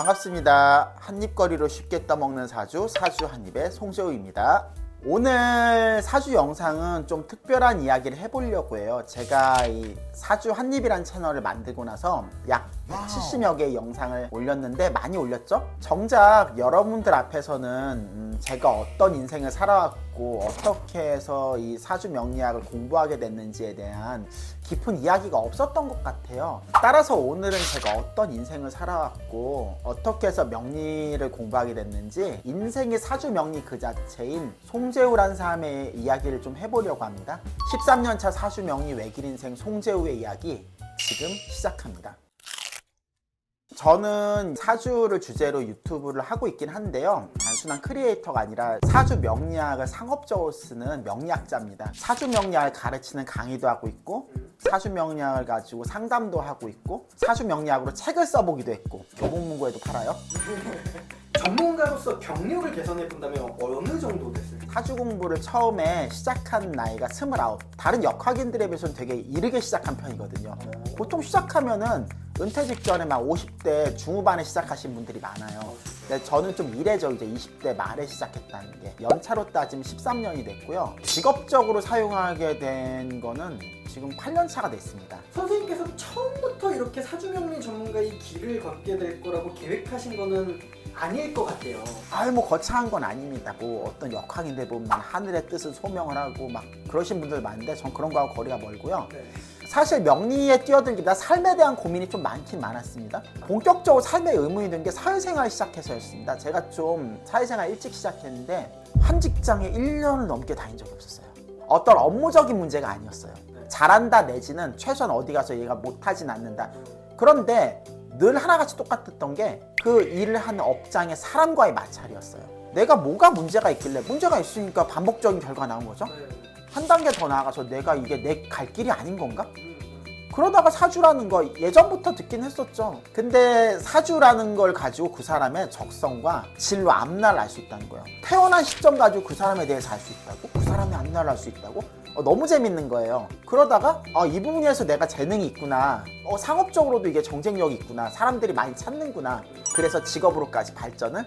반갑습니다. 한입거리로 쉽게 떠먹는 사주 사주 한입의 송재우입니다. 오늘 사주 영상은 좀 특별한 이야기를 해보려고 해요. 제가 이 사주 한입이란 채널을 만들고 나서 약 170여 개의 영상을 올렸는데 많이 올렸죠? 정작 여러분들 앞에서는 음, 제가 어떤 인생을 살아왔고 어떻게 해서 이 사주 명리학을 공부하게 됐는지에 대한 깊은 이야기가 없었던 것 같아요. 따라서 오늘은 제가 어떤 인생을 살아왔고 어떻게 해서 명리를 공부하게 됐는지 인생의 사주 명리 그 자체인 송재우란 사람의 이야기를 좀 해보려고 합니다. 13년차 사주 명리 외길 인생 송재우의 이야기 지금 시작합니다. 저는 사주를 주제로 유튜브를 하고 있긴 한데요. 단순한 크리에이터가 아니라 사주 명리학을 상업적으로 쓰는 명리학자입니다. 사주 명리학을 가르치는 강의도 하고 있고, 사주 명리학을 가지고 상담도 하고 있고, 사주 명리학으로 책을 써보기도 했고, 교보문고에도 팔아요. 전문가로서 경력을 개선해 본다면 어느 정도 됐을까요? 사주 공부를 처음에 시작한 나이가 29. 다른 역학인들에 비해서는 되게 이르게 시작한 편이거든요. 보통 시작하면은 은퇴 직전에 막 50대 중후반에 시작하신 분들이 많아요. 근데 저는 좀 이래죠. 이제 20대 말에 시작했다는 게. 연차로 따지면 13년이 됐고요. 직업적으로 사용하게 된 거는 지금 8년 차가 됐습니다. 선생님께서 처음부터 이렇게 사주명리 전문가의 길을 걷게 될 거라고 계획하신 거는 아닐 것 같아요. 아유 뭐 거창한 건 아닙니다. 뭐 어떤 역학인들 보면 막 하늘의 뜻을 소명을 하고 막 그러신 분들 많은데 전 그런 거하고 거리가 멀고요. 네. 사실 명리에 뛰어들기보다 삶에 대한 고민이 좀 많긴 많았습니다. 본격적으로 삶에 의문이 든게 사회생활 시작해서였습니다. 제가 좀 사회생활 일찍 시작했는데 한 직장에 1년을 넘게 다닌 적이 없었어요. 어떤 업무적인 문제가 아니었어요. 잘한다 내지는 최소한 어디 가서 얘가 못하진 않는다. 그런데 늘 하나같이 똑같았던 게 그 일을 하는 업장의 사람과의 마찰이었어요. 내가 뭐가 문제가 있길래 문제가 있으니까 반복적인 결과가 나온 거죠. 한 단계 더 나아가서 내가 이게 내 갈 길이 아닌 건가? 그러다가 사주라는 거 예전부터 듣긴 했었죠. 근데 사주라는 걸 가지고 그 사람의 적성과 진로 앞날을 알수 있다는 거예요. 태어난 시점 가지고 그 사람에 대해서 알 수 있다고? 그 사람의 앞날을 알수 있다고? 어, 너무 재밌는 거예요. 그러다가 어, 이 부분에서 내가 재능이 있구나. 어, 상업적으로도 이게 정쟁력이 있구나. 사람들이 많이 찾는구나. 그래서 직업으로까지 발전을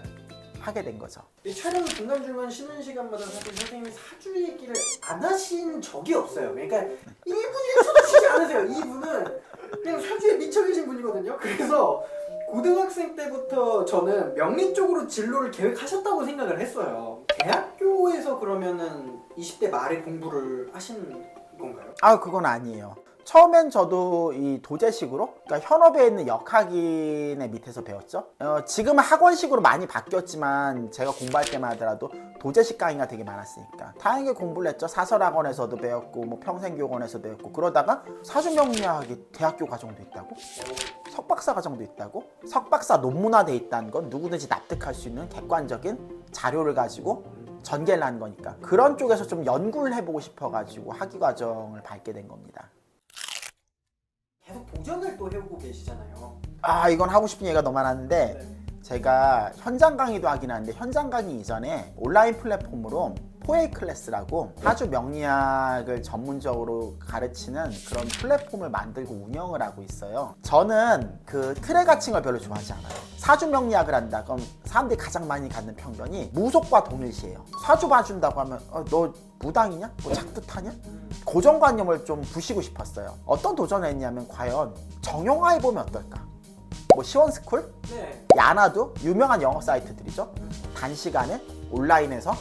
하게 된 거죠. 이 촬영 중간중간 쉬는 시간마다 사실 선생님이 사주 얘기를 안 하신 적이 없어요. 그러니까 1분이라도 쉬지 않으세요. 이분은 그냥 사주에 미쳐 계신 분이거든요. 그래서 고등학생 때부터 저는 명리 쪽으로 진로를 계획하셨다고 생각을 했어요. 대학교에서 그러면은 20대 말에 공부를 하신 건가요? 아 그건 아니에요. 처음엔 저도 이 도제식으로 그러니까 현업에 있는 역학인의 밑에서 배웠죠. 어, 지금은 학원식으로 많이 바뀌었지만 제가 공부할 때만 하더라도 도제식 강의가 되게 많았으니까 다양하게 공부를 했죠. 사설학원에서도 배웠고 뭐 평생교원에서 배웠고 그러다가 사주명리학이 대학교 과정도 있다고? 석박사 과정도 있다고? 석박사 논문화돼 있다는 건 누구든지 납득할 수 있는 객관적인 자료를 가지고 전개를 하는 거니까 그런 쪽에서 좀 연구를 해보고 싶어가지고 학위 과정을 밟게 된 겁니다. 도전을 또 해오고 계시잖아요. 아 이건 하고 싶은 얘기가 너무 많았는데 네. 제가 현장 강의도 하긴 하는데 현장 강의 이전에 온라인 플랫폼으로 포에이 클래스라고 사주 명리학을 전문적으로 가르치는 그런 플랫폼을 만들고 운영을 하고 있어요. 저는 그 틀에 갇힌 걸 별로 좋아하지 않아요. 사주 명리학을 한다 그럼 사람들이 가장 많이 갖는 편견이 무속과 동일시해요. 사주 봐준다고 하면 어, 너 무당이냐? 뭐 작두타냐? 고정관념을 좀 부시고 싶었어요. 어떤 도전을 했냐면 과연 정형화해 보면 어떨까? 뭐 시원스쿨? 네. 야나도 유명한 영어 사이트들이죠. 단시간에 온라인에서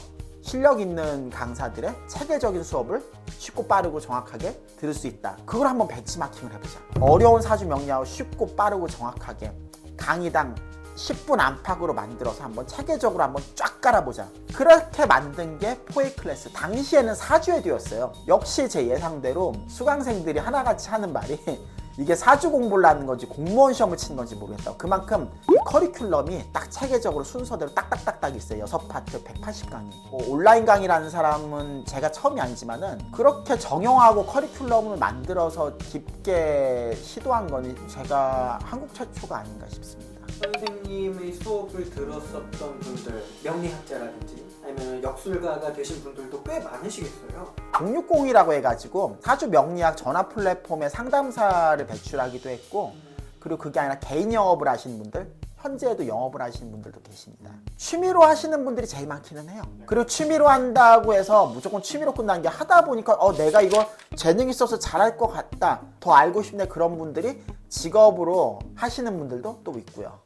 실력 있는 강사들의 체계적인 수업을 쉽고 빠르고 정확하게 들을 수 있다. 그걸 한번 벤치마킹을 해보자. 어려운 사주 명리학을 쉽고 빠르고 정확하게 강의당 10분 안팎으로 만들어서 한번 체계적으로 한번 쫙 깔아보자. 그렇게 만든 게 포에이 클래스. 당시에는 사주에도였어요. 역시 제 예상대로 수강생들이 하나같이 하는 말이 이게 사주 공부를 하는 건지 공무원 시험을 치는 건지 모르겠다. 그만큼 이 커리큘럼이 딱 체계적으로 순서대로 딱딱딱딱 있어요. 여섯 파트 180 강의. 뭐 온라인 강의라는 사람은 제가 처음이 아니지만은 그렇게 정형화하고 커리큘럼을 만들어서 깊게 시도한 거는 제가 한국 최초가 아닌가 싶습니다. 선생님의 수업을 들었었던 분들, 명리학자라든지 아니면 역술가가 되신 분들도 꽤 많으시겠어요. 060이라고 해가지고 사주 명리학 전화 플랫폼에 상담사를 배출하기도 했고 그리고 그게 아니라 개인 영업을 하시는 분들 현재에도 영업을 하시는 분들도 계십니다. 취미로 하시는 분들이 제일 많기는 해요. 그리고 취미로 한다고 해서 무조건 취미로 끝나는 게 하다 보니까 어 내가 이거 재능 있어서 잘할 것 같다. 더 알고 싶네 그런 분들이 직업으로 하시는 분들도 또 있고요.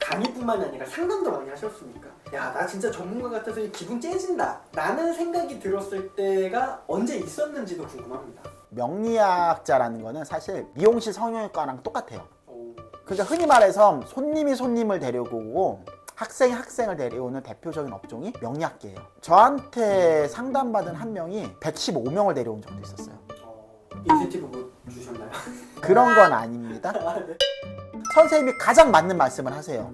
강의뿐만이 아니라 상담도 많이 하셨으니까 야 나 진짜 전문가 같아서 이 기분 째진다 라는 생각이 들었을 때가 언제 있었는지도 궁금합니다 명리학자라는 거는 사실 미용실 성형외과랑 똑같아요. 오, 그러니까 흔히 말해서 손님이 손님을 데려오고 학생이 학생을 데려오는 대표적인 업종이 명리학계예요. 저한테 상담받은 한 명이 115명을 데려온 적도 있었어요. 어, 인센티브 뭐 주셨나요? 그런 건 아닙니다. 선생님이 가장 맞는 말씀을 하세요.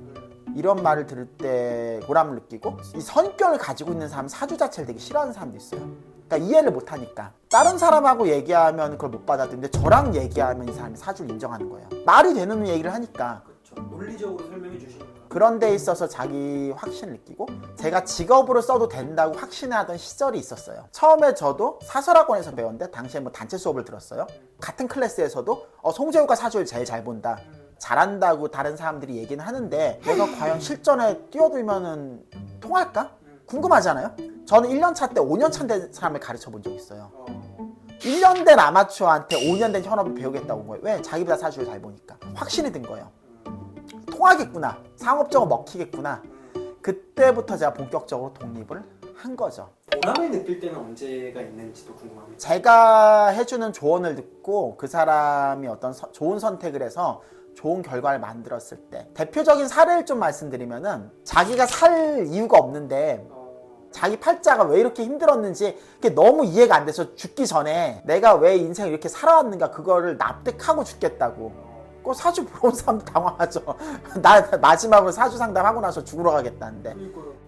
이런 말을 들을 때 보람을 느끼고 이 성격을 가지고 있는 사람 사주 자체를 되게 싫어하는 사람도 있어요. 그러니까 이해를 못 하니까 다른 사람하고 얘기하면 그걸 못 받아들이는데 저랑 얘기하면 이 사람이 사주를 인정하는 거예요. 말이 되는 얘기를 하니까 그렇죠 논리적으로 설명해 주시니까 그런 데 있어서 자기 확신을 느끼고 제가 직업으로 써도 된다고 확신하던 시절이 있었어요. 처음에 저도 사설학원에서 배웠는데 당시에 뭐 단체 수업을 들었어요. 같은 클래스에서도 어, 송재호가 사주를 제일 잘 본다. 잘한다고 다른 사람들이 얘기는 하는데 내가 과연 실전에 뛰어들면은 통할까? 궁금하잖아요. 저는 1년 차 때 5년 차 된 사람을 가르쳐 본 적이 있어요. 어, 1년 된 아마추어한테 5년 된 현업을 배우겠다고 온 거예요. 왜? 자기보다 사주를 잘 보니까. 확신이 든 거예요. 통하겠구나. 상업적으로 먹히겠구나. 그때부터 제가 본격적으로 독립을 한 거죠. 보람을 느낄 때는 언제가 있는지도 궁금합니다 제가 해주는 조언을 듣고 그 사람이 어떤 서- 좋은 선택을 해서 좋은 결과를 만들었을 때 대표적인 사례를 좀 말씀드리면은 자기가 살 이유가 없는데 어, 자기 팔자가 왜 이렇게 힘들었는지 그게 너무 이해가 안 돼서 죽기 전에 내가 왜 인생을 이렇게 살아왔는가 그거를 납득하고 죽겠다고. 그 사주 보러 온 사람도 당황하죠. 나 마지막으로 사주 상담하고 나서 죽으러 가겠다는데.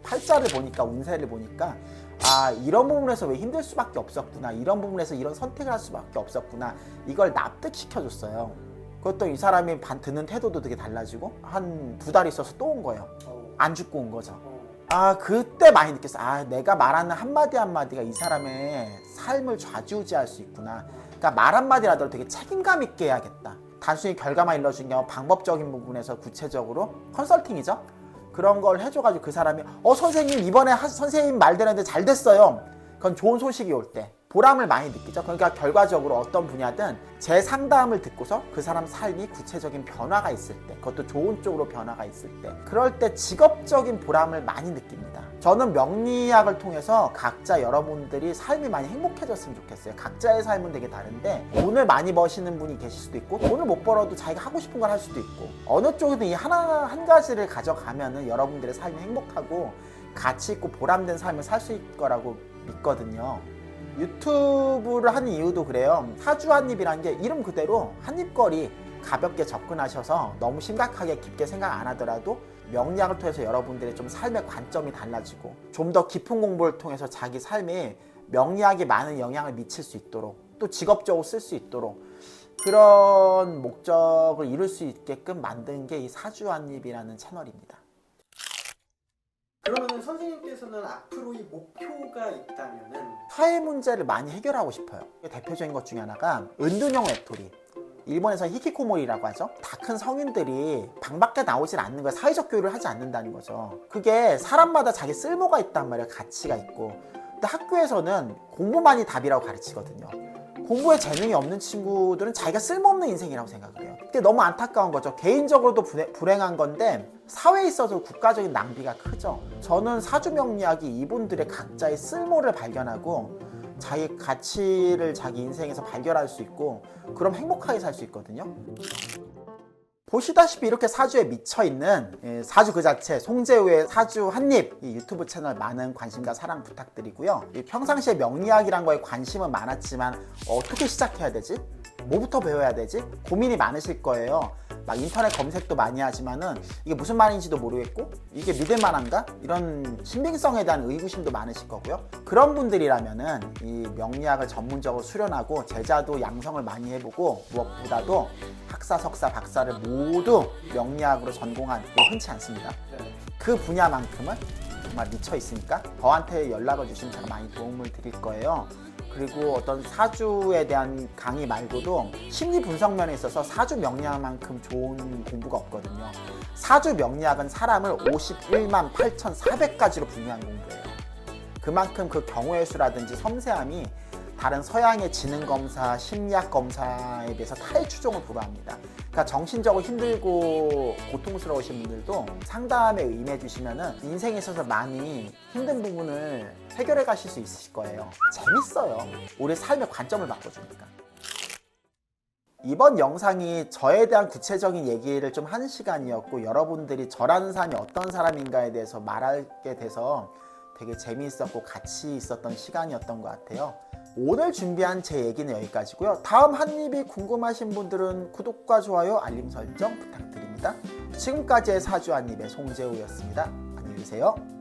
팔자를 보니까 운세를 보니까 아 이런 부분에서 왜 힘들 수밖에 없었구나. 이런 부분에서 이런 선택을 할 수밖에 없었구나. 이걸 납득시켜줬어요. 그것도 이 사람이 반 듣는 태도도 되게 달라지고 한 두 달 있어서 또 온 거예요. 어, 안 죽고 온 거죠. 어, 아 그때 많이 느꼈어. 아 내가 말하는 한마디 한마디가 이 사람의 삶을 좌지우지할 수 있구나. 그러니까 말 한마디라도 되게 책임감 있게 해야겠다. 단순히 결과만 일러준 게 아니라 방법적인 부분에서 구체적으로 컨설팅이죠. 그런 걸 해줘가지고 그 사람이 어 선생님 이번에 하- 선생님 말대로는데 잘 됐어요. 그건 좋은 소식이 올때 보람을 많이 느끼죠. 그러니까 결과적으로 어떤 분야든 제 상담을 듣고서 그 사람 삶이 구체적인 변화가 있을 때 그것도 좋은 쪽으로 변화가 있을 때 그럴 때 직업적인 보람을 많이 느낍니다. 저는 명리학을 통해서 각자 여러분들이 삶이 많이 행복해졌으면 좋겠어요. 각자의 삶은 되게 다른데 돈을 많이 버시는 분이 계실 수도 있고 돈을 못 벌어도 자기가 하고 싶은 걸 할 수도 있고 어느 쪽이든 이 하나 한 가지를 가져가면은 여러분들의 삶이 행복하고 가치 있고 보람된 삶을 살 수 있을 거라고 믿거든요. 유튜브를 하는 이유도 그래요. 사주 한입이라는 게 이름 그대로 한입거리 가볍게 접근하셔서 너무 심각하게 깊게 생각 안 하더라도 명리학을 통해서 여러분들의 좀 삶의 관점이 달라지고 좀 더 깊은 공부를 통해서 자기 삶에 명리학이 많은 영향을 미칠 수 있도록 또 직업적으로 쓸 수 있도록 그런 목적을 이룰 수 있게끔 만든 게 이 사주 한입이라는 채널입니다. 그러면은 선생님께서는 앞으로 이 목표가 있다면은 사회 문제를 많이 해결하고 싶어요. 대표적인 것 중에 하나가 은둔형 외톨이. 일본에서 히키코모리라고 하죠. 다 큰 성인들이 방 밖에 나오질 않는 거야. 사회적 교류를 하지 않는다는 거죠. 그게 사람마다 자기 쓸모가 있단 말이에요. 가치가 있고. 근데 학교에서는 공부만이 답이라고 가르치거든요. 공부에 재능이 없는 친구들은 자기가 쓸모없는 인생이라고 생각을 해요. 그게 너무 안타까운 거죠. 개인적으로도 불행- 불행한 건데 사회에 있어서 국가적인 낭비가 크죠. 저는 사주 명리학이 이분들의 각자의 쓸모를 발견하고 자기 가치를 자기 인생에서 발견할 수 있고 그럼 행복하게 살 수 있거든요. 보시다시피 이렇게 사주에 미쳐 있는 예, 사주 그 자체 송재우의 사주 한입 이 유튜브 채널 많은 관심과 사랑 부탁드리고요. 이 평상시에 명리학이란 거에 관심은 많았지만 어떻게 시작해야 되지? 뭐부터 배워야 되지? 고민이 많으실 거예요. 막 인터넷 검색도 많이 하지만은 이게 무슨 말인지도 모르겠고 이게 믿을 만한가? 이런 신빙성에 대한 의구심도 많으실 거고요. 그런 분들이라면은 이 명리학을 전문적으로 수련하고 제자도 양성을 많이 해보고 무엇보다도 학사, 석사, 박사를 모두 명리학으로 전공한 게 흔치 않습니다. 네. 그 분야만큼은 정말 미쳐 있으니까 저한테 연락을 주시면 제가 많이 도움을 드릴 거예요. 그리고 어떤 사주에 대한 강의 말고도 심리 분석 면에 있어서 사주 명리학만큼 좋은 공부가 없거든요. 사주 명리학은 사람을 51만 8,400가지로 분류한 공부예요. 그만큼 그 경우의 수라든지 섬세함이 다른 서양의 지능 검사, 심리학 검사에 비해서 타의 추종을 불허합니다. 그러니까 정신적으로 힘들고 고통스러우신 분들도 상담에 임해 주시면은 인생에 있어서 많이 힘든 부분을 해결해 가실 수 있으실 거예요. 재밌어요. 우리 삶의 관점을 바꿔주니까. 이번 영상이 저에 대한 구체적인 얘기를 좀 하는 시간이었고 여러분들이 저라는 사람이 어떤 사람인가에 대해서 말하게 돼서 되게 재미있었고 가치 있었던 시간이었던 것 같아요. 오늘 준비한 제 얘기는 여기까지고요. 다음 한입이 궁금하신 분들은 구독과 좋아요, 알림 설정 부탁드립니다. 지금까지의 사주 한입의 송재우였습니다. 안녕히 계세요.